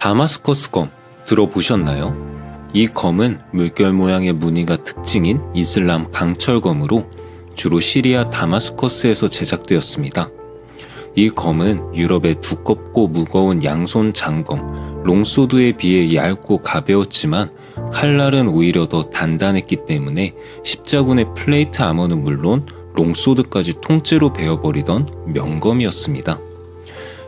다마스커스 검 들어보셨나요? 이 검은 물결 모양의 무늬가 특징인 이슬람 강철검으로 주로 시리아 다마스커스에서 제작되었습니다. 이 검은 유럽의 두껍고 무거운 양손 장검, 롱소드에 비해 얇고 가벼웠지만 칼날은 오히려 더 단단했기 때문에 십자군의 플레이트 아머는 물론 롱소드까지 통째로 베어버리던 명검이었습니다.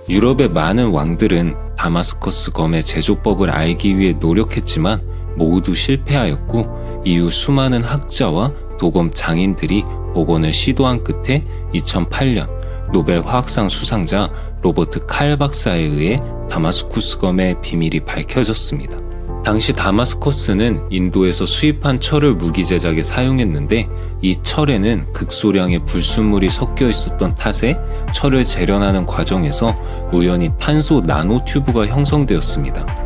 유럽의 많은 왕들은 다마스커스 검의 제조법을 알기 위해 노력했지만 모두 실패하였고 이후 수많은 학자와 도검 장인들이 복원을 시도한 끝에 2008년 노벨 화학상 수상자 로버트 칼 박사에 의해 다마스쿠스 검의 비밀이 밝혀졌습니다. 당시 다마스커스는 인도에서 수입한 철을 무기 제작에 사용했는데 이 철에는 극소량의 불순물이 섞여 있었던 탓에 철을 재련하는 과정에서 우연히 탄소 나노 튜브가 형성되었습니다.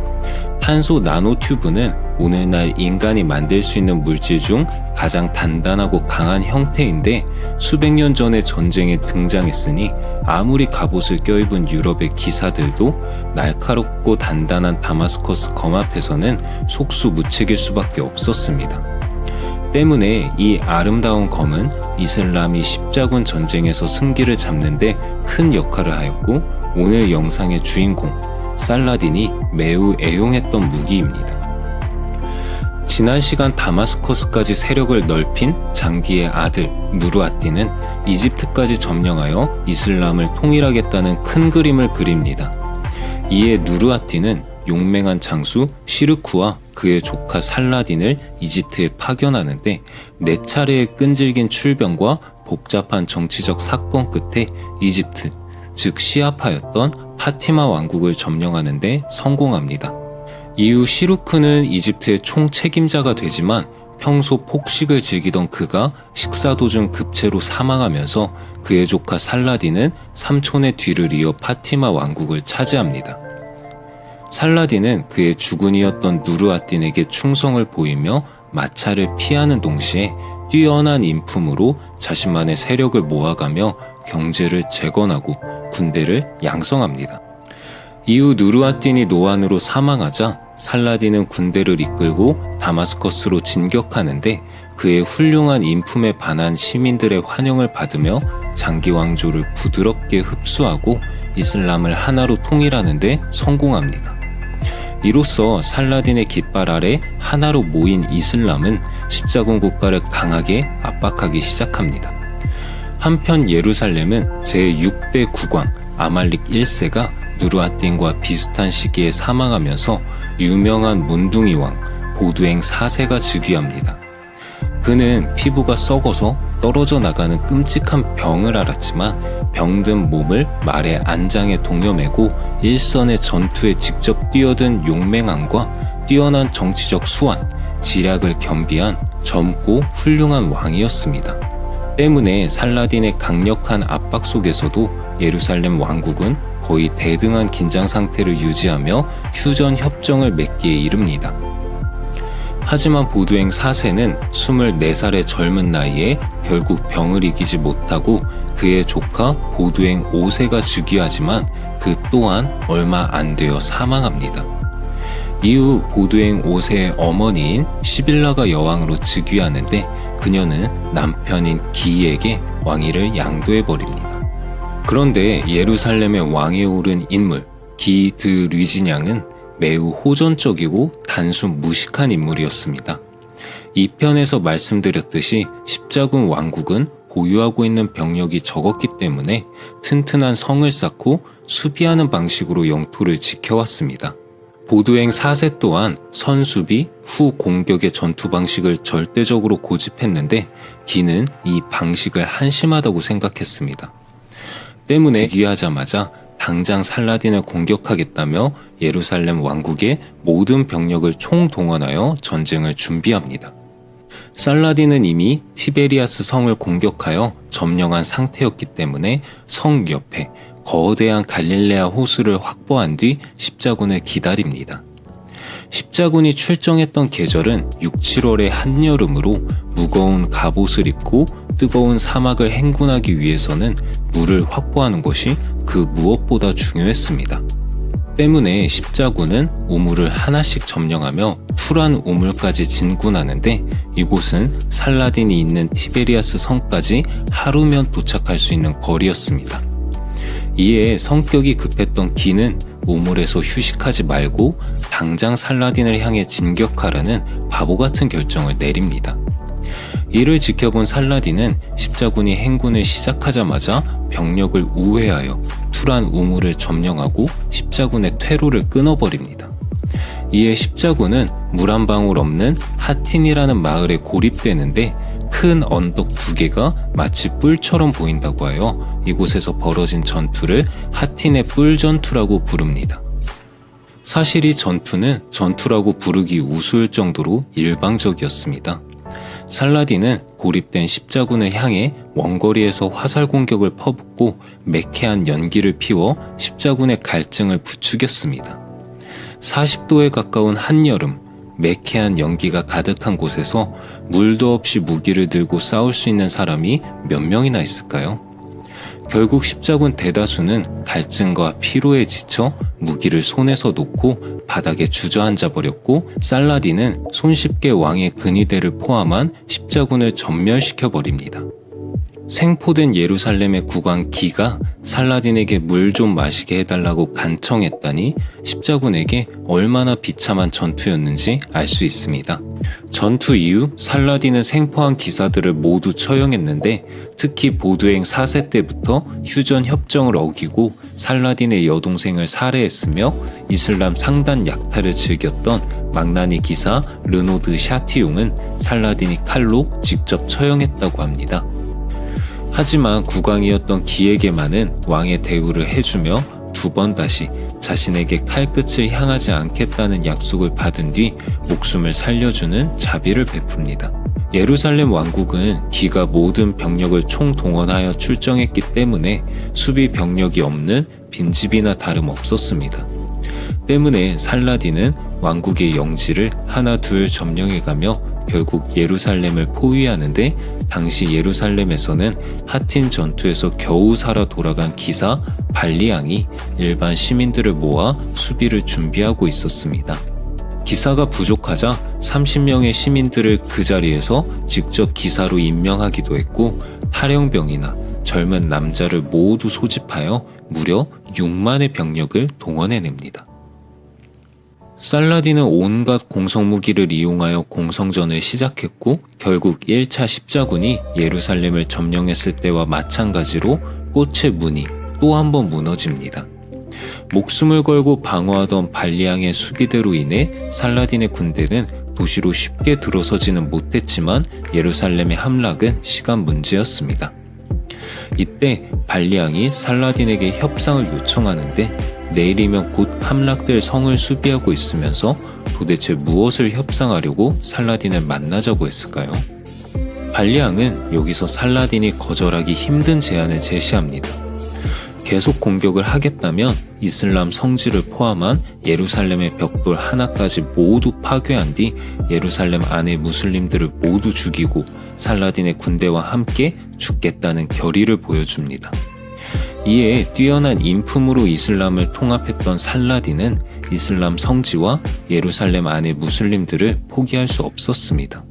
탄소 나노튜브는 오늘날 인간이 만들 수 있는 물질 중 가장 단단하고 강한 형태인데 수백 년 전의 전쟁에 등장했으니 아무리 갑옷을 껴입은 유럽의 기사들도 날카롭고 단단한 다마스커스 검 앞에서는 속수무책일 수밖에 없었습니다. 때문에 이 아름다운 검은 이슬람이 십자군 전쟁에서 승기를 잡는데 큰 역할을 하였고 오늘 영상의 주인공 살라딘이 매우 애용했던 무기입니다. 지난 시간 다마스커스까지 세력을 넓힌 장기의 아들 누르아띠는 이집트까지 점령하여 이슬람을 통일하겠다는 큰 그림을 그립니다. 이에 누르아띠는 용맹한 장수 시르쿠와 그의 조카 살라딘을 이집트에 파견하는데 네 차례의 끈질긴 출병과 복잡한 정치적 사건 끝에 이집트, 즉 시아파였던 파티마 왕국을 점령하는데 성공합니다. 이후 시루크는 이집트의 총책임자가 되지만 평소 폭식을 즐기던 그가 식사 도중 급체로 사망하면서 그의 조카 살라딘은 삼촌의 뒤를 이어 파티마 왕국을 차지합니다. 살라딘은 그의 주군이었던 누르아딘에게 충성을 보이며 마차를 피하는 동시에 뛰어난 인품으로 자신만의 세력을 모아가며 경제를 재건하고 군대를 양성합니다. 이후 누르아딘이 노안으로 사망하자 살라딘은 군대를 이끌고 다마스커스로 진격하는데 그의 훌륭한 인품에 반한 시민들의 환영을 받으며 장기 왕조를 부드럽게 흡수하고 이슬람을 하나로 통일하는데 성공합니다. 이로써 살라딘의 깃발 아래 하나로 모인 이슬람은 십자군 국가를 강하게 압박하기 시작합니다. 한편 예루살렘은 제6대 국왕 아말릭 1세가 누르아딘과 비슷한 시기에 사망하면서 유명한 문둥이 왕 보두행 4세가 즉위합니다. 그는 피부가 썩어서 떨어져 나가는 끔찍한 병을 앓았지만 병든 몸을 말의 안장에 동여매고 일선의 전투에 직접 뛰어든 용맹함과 뛰어난 정치적 수완, 지략을 겸비한 젊고 훌륭한 왕이었습니다. 때문에 살라딘의 강력한 압박 속에서도 예루살렘 왕국은 거의 대등한 긴장 상태를 유지하며 휴전 협정을 맺기에 이릅니다. 하지만 보두행 4세는 24살의 젊은 나이에 결국 병을 이기지 못하고 그의 조카 보두행 5세가 즉위하지만 그 또한 얼마 안 되어 사망합니다. 이후 보두행 5세의 어머니인 시빌라가 여왕으로 즉위하는데 그녀는 남편인 기에게 왕위를 양도해 버립니다. 그런데 예루살렘의 왕에 오른 인물 기드 류진양은 매우 호전적이고 단순 무식한 인물이었습니다. 이 편에서 말씀드렸듯이 십자군 왕국은 보유하고 있는 병력이 적었기 때문에 튼튼한 성을 쌓고 수비하는 방식으로 영토를 지켜왔습니다. 보두행 4세 또한 선수비 후 공격의 전투 방식을 절대적으로 고집했는데 기는 이 방식을 한심하다고 생각했습니다. 때문에 즉위하자마자 당장 살라딘을 공격하겠다며 예루살렘 왕국의 모든 병력을 총동원하여 전쟁을 준비합니다. 살라딘은 이미 티베리아스 성을 공격하여 점령한 상태였기 때문에 성 옆에 거대한 갈릴레아 호수를 확보한 뒤 십자군을 기다립니다. 십자군이 출정했던 계절은 6, 7월의 한여름으로 무거운 갑옷을 입고 뜨거운 사막을 행군하기 위해서는 물을 확보하는 것이 그 무엇보다 중요했습니다. 때문에 십자군은 우물을 하나씩 점령하며 투란 우물까지 진군하는데 이곳은 살라딘이 있는 티베리아스 성까지 하루면 도착할 수 있는 거리였습니다. 이에 성격이 급했던 기는 우물에서 휴식하지 말고 당장 살라딘을 향해 진격하라는 바보 같은 결정을 내립니다. 이를 지켜본 살라딘은 십자군이 행군을 시작하자마자 병력을 우회하여 투란 우물을 점령하고 십자군의 퇴로를 끊어버립니다. 이에 십자군은 물 한 방울 없는 하틴이라는 마을에 고립되는데 큰 언덕 두 개가 마치 뿔처럼 보인다고 하여 이곳에서 벌어진 전투를 하틴의 뿔 전투라고 부릅니다. 사실 이 전투는 전투라고 부르기 우스울 정도로 일방적이었습니다. 살라딘은 고립된 십자군을 향해 원거리에서 화살 공격을 퍼붓고 매캐한 연기를 피워 십자군의 갈증을 부추겼습니다. 40도에 가까운 한여름, 매캐한 연기가 가득한 곳에서 물도 없이 무기를 들고 싸울 수 있는 사람이 몇 명이나 있을까요? 결국 십자군 대다수는 갈증과 피로에 지쳐 무기를 손에서 놓고 바닥에 주저앉아 버렸고 살라딘은 손쉽게 왕의 근위대를 포함한 십자군을 전멸시켜 버립니다. 생포된 예루살렘의 국왕 기가 살라딘에게 물 좀 마시게 해달라고 간청했다니 십자군에게 얼마나 비참한 전투였는지 알 수 있습니다. 전투 이후 살라딘은 생포한 기사들을 모두 처형했는데 특히 보두행 4세 때부터 휴전 협정을 어기고 살라딘의 여동생을 살해했으며 이슬람 상단 약탈을 즐겼던 망나니 기사 르노드 샤티용은 살라딘이 칼로 직접 처형했다고 합니다. 하지만 국왕이었던 기에게만은 왕의 대우를 해주며 두 번 다시 자신에게 칼끝을 향하지 않겠다는 약속을 받은 뒤 목숨을 살려주는 자비를 베풉니다. 예루살렘 왕국은 기가 모든 병력을 총동원하여 출정했기 때문에 수비 병력이 없는 빈집이나 다름없었습니다. 때문에 살라딘은 왕국의 영지를 하나 둘 점령해가며 결국 예루살렘을 포위하는데 당시 예루살렘에서는 하틴 전투에서 겨우 살아 돌아간 기사 발리앙이 일반 시민들을 모아 수비를 준비하고 있었습니다. 기사가 부족하자 30명의 시민들을 그 자리에서 직접 기사로 임명하기도 했고 탈영병이나 젊은 남자를 모두 소집하여 무려 6만의 병력을 동원해냅니다. 살라딘은 온갖 공성무기를 이용하여 공성전을 시작했고 결국 1차 십자군이 예루살렘을 점령했을 때와 마찬가지로 꽃의 문이 또 한 번 무너집니다. 목숨을 걸고 방어하던 발리앙의 수비대로 인해 살라딘의 군대는 도시로 쉽게 들어서지는 못했지만 예루살렘의 함락은 시간 문제였습니다. 이때 발리앙이 살라딘에게 협상을 요청하는데 내일이면 곧 함락될 성을 수비하고 있으면서 도대체 무엇을 협상하려고 살라딘을 만나자고 했을까요? 발리앙은 여기서 살라딘이 거절하기 힘든 제안을 제시합니다. 계속 공격을 하겠다면 이슬람 성지를 포함한 예루살렘의 벽돌 하나까지 모두 파괴한 뒤 예루살렘 안의 무슬림들을 모두 죽이고 살라딘의 군대와 함께 죽겠다는 결의를 보여줍니다. 이에 뛰어난 인품으로 이슬람을 통합했던 살라딘은 이슬람 성지와 예루살렘 안의 무슬림들을 포기할 수 없었습니다.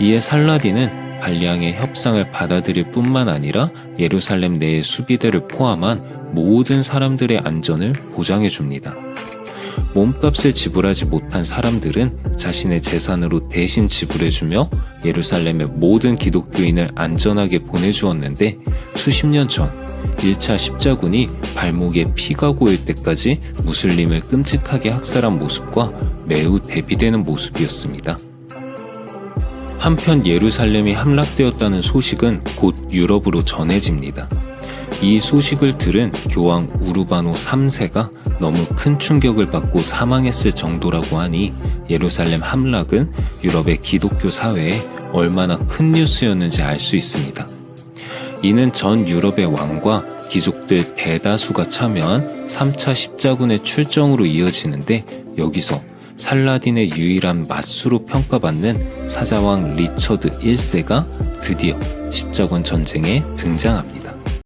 이에 살라딘은 발리앙의 협상을 받아들일 뿐만 아니라 예루살렘 내의 수비대를 포함한 모든 사람들의 안전을 보장해 줍니다. 몸값을 지불하지 못한 사람들은 자신의 재산으로 대신 지불해주며 예루살렘의 모든 기독교인을 안전하게 보내주었는데 수십 년 전 1차 십자군이 발목에 피가 고일 때까지 무슬림을 끔찍하게 학살한 모습과 매우 대비되는 모습이었습니다. 한편 예루살렘이 함락되었다는 소식은 곧 유럽으로 전해집니다. 이 소식을 들은 교황 우르바노 3세가 너무 큰 충격을 받고 사망했을 정도라고 하니 예루살렘 함락은 유럽의 기독교 사회에 얼마나 큰 뉴스였는지 알 수 있습니다. 이는 전 유럽의 왕과 귀족들 대다수가 참여한 3차 십자군의 출정으로 이어지는데 여기서 살라딘의 유일한 맞수로 평가받는 사자왕 리처드 1세가 드디어 십자군 전쟁에 등장합니다.